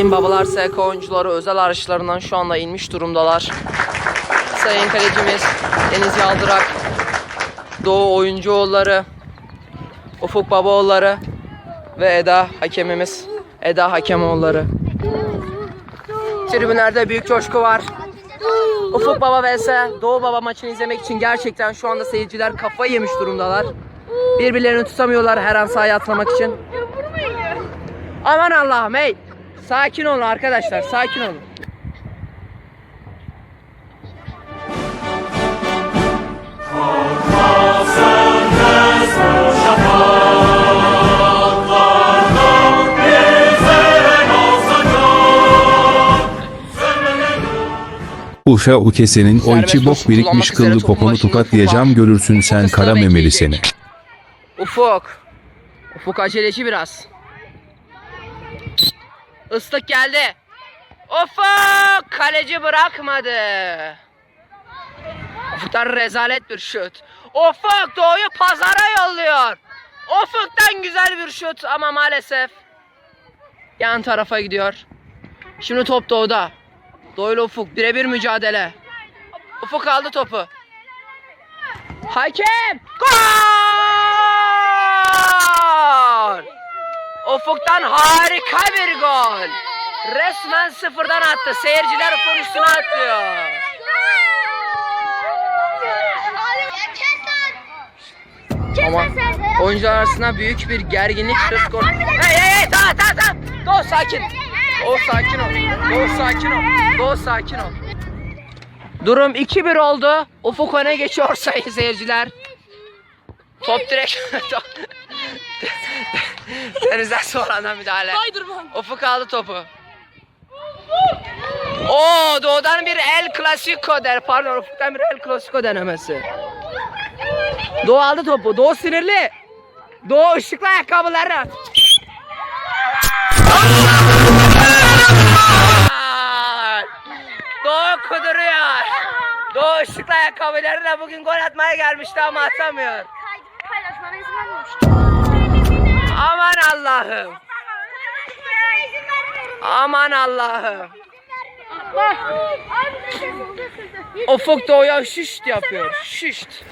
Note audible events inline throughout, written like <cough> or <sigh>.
Sayın babalar SK oyuncuları özel araçlarından şu anda inmiş durumdalar. Sayın kalecimiz Deniz Yaldırak, Doğu oyuncuoğulları, Ufuk Babaoğulları ve Eda hakemimiz Eda Hakemoğulları. Tribünlerde büyük coşku var. Ufuk Baba vs Doğu Baba maçını izlemek için gerçekten şu anda seyirciler kafayı yemiş durumdalar. Birbirlerini tutamıyorlar her an sahaya atlamak için. Aman Allah'ım hey. Sakin olun arkadaşlar sakin olun. Uşa o kesenin o içi bok birikmiş kıllı poponu tokatlayacağım görürsün sen kara memeli seni. Ufuk. Ufuk aceleci biraz. Islık geldi. Ufuk kaleci bırakmadı. Ufuk'tan rezalet bir şut. Ufuk Doğu'yu pazara yolluyor. Ufuk'tan güzel bir şut ama maalesef yan tarafa gidiyor. Şimdi top Doğu'da. Doğu'yla Ufuk birebir mücadele. Ufuk aldı topu. Hakem! Gol! Ufuk'tan harika bir gol. Resmen sıfırdan attı. Seyirciler üstüne atlıyor. Ama oyuncular arasında büyük bir gerginlik söz konusu. Hey hey hey tamam tamam tamam. Doğu sakin. Doğu sakin ol. Doğu sakin ol. Doğu sakin ol. Durum 2-1 oldu. Ufuk öne geçiyor sayın seyirciler. Top direkt <laughs> Denizden sonradan müdahale. Ufuk aldı topu. Oo doğudan bir El Clasico der. Pardon Ufuk'tan bir El Clasico denemesi. Doğu aldı topu. Doğu sinirli. Doğu ışıklı ayakkabıları. Doğu kuduruyor. Doğu ışıklı ayakkabılarıyla bugün gol atmaya gelmişti ama atamıyor. Paylaşmana izin vermemiştim. Aman Allah'ım. Aman Allah'ım. Ufuk doğuya şişt yapıyor. Şişt.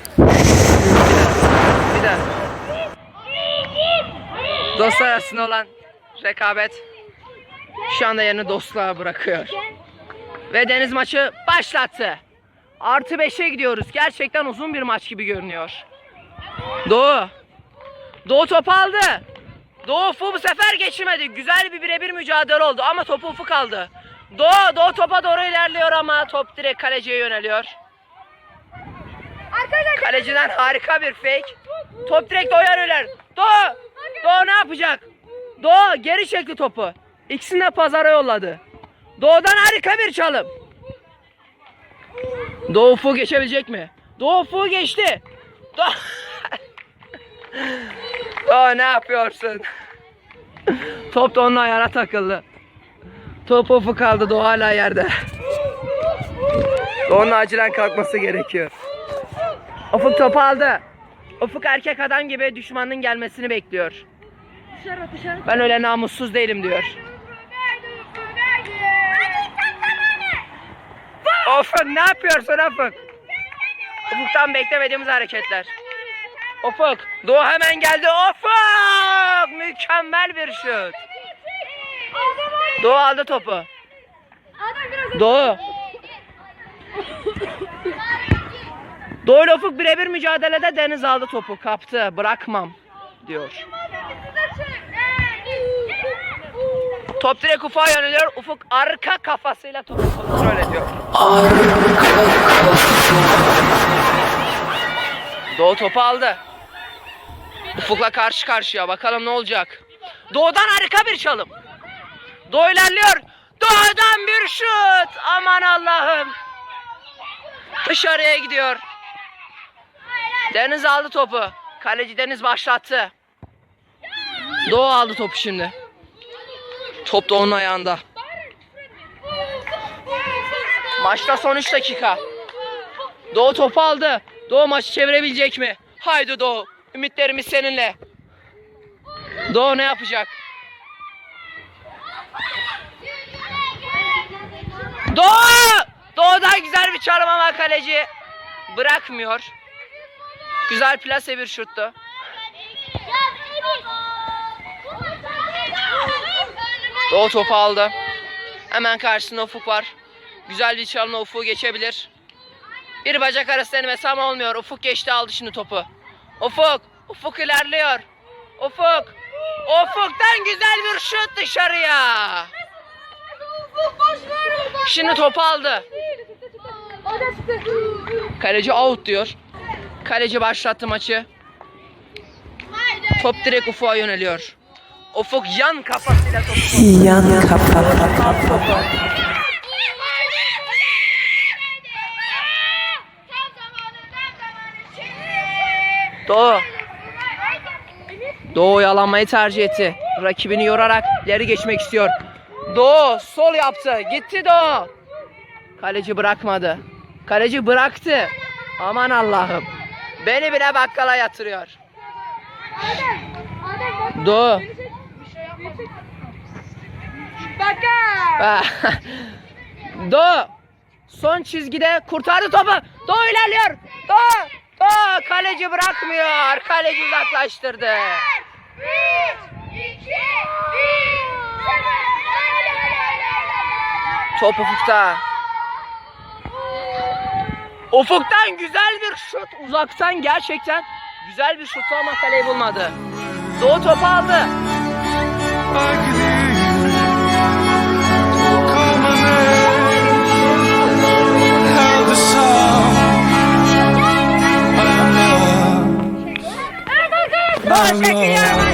Bir daha. Dostlar arasında olan rekabet şu anda yerini dostluğa bırakıyor. Ve Deniz maçı başlattı. Artı 5'e gidiyoruz. Gerçekten uzun bir maç gibi görünüyor. Doğu. Doğu topu aldı. Doğu Ufuk bu sefer geçirmedi. Güzel bir birebir mücadele oldu ama topu Ufuk aldı. Doğu, Doğu topa doğru ilerliyor ama top direkt kaleciye yöneliyor. Kaleciden harika bir fake. Top direkt Doğu'ya yöneliyor. Doğu! Doğu ne yapacak? Doğu geri çekti topu. İkisini de pazara yolladı. Doğu'dan harika bir çalım. Doğu Ufuk'u geçebilecek mi? Doğu Ufuk'u geçti. Doğu... <laughs> Doğu ne yapıyorsun? Top da onun ayağına takıldı. Top Ufuk kaldı Doğu hala yerde. Doğu'nun acilen kalkması gerekiyor. Ufuk topu aldı. Ufuk erkek adam gibi düşmanın gelmesini bekliyor. Dışarı dışarı. Ben öyle namussuz değilim diyor. Ufuk ne yapıyorsun Ufuk? Ufuk'tan beklemediğimiz hareketler. Ufuk. Doğu hemen geldi. Ufuk. Mükemmel bir şut. Doğu aldı topu. Doğu. Doğu ile Ufuk birebir mücadelede Deniz aldı topu. Kaptı. Bırakmam diyor. Top direkt Ufuk'a yöneliyor. Ufuk arka kafasıyla topu kontrol ediyor. Doğu topu aldı. Ufuk'la karşı karşıya. Bakalım ne olacak. Doğu'dan harika bir çalım. Doğu ilerliyor. Doğu'dan bir şut. Aman Allah'ım. Dışarıya gidiyor. Deniz aldı topu. Kaleci Deniz başlattı. Doğu aldı topu şimdi. Top da onun ayağında. Maçta son 3 dakika. Doğu topu aldı. Doğu maçı çevirebilecek mi? Haydi Doğu. Ümitlerimiz seninle. Doğu ne yapacak? Doğu! Doğu'dan güzel bir çalım ama kaleci bırakmıyor. Güzel plase bir şuttu. Doğu topu aldı. Hemen karşısında Ufuk var. Güzel bir çalımla Ufuk'u geçebilir. Bir bacak arası denemesi ama olmuyor. Ufuk geçti aldı şimdi topu. Ufuk! Ufuk ilerliyor. Ufuk! Ufuk'tan güzel bir şut dışarıya. Şimdi topu aldı. Kaleci out diyor. Kaleci başlattı maçı. Top direkt Ufuk'a yöneliyor. Ufuk yan kafasıyla topu Yan kafa. Doğu. Doğu yalanmayı tercih etti. Rakibini yorarak ileri geçmek istiyor. Doğu sol yaptı. Gitti Doğu. Kaleci bırakmadı. Kaleci bıraktı. Aman Allah'ım. Beni bile bakkala yatırıyor. Doğu. Baka. <laughs> Doğu. Son çizgide kurtardı topu. Doğu ilerliyor. Doğu. Doğu. Kaleci bırakmıyor. Kaleci uzaklaştırdı. Top ufukta. Ufuktan güzel bir şut. Uzaktan gerçekten güzel bir şut ama kaleyi bulmadı. Doğu topu aldı. Teşekkürler.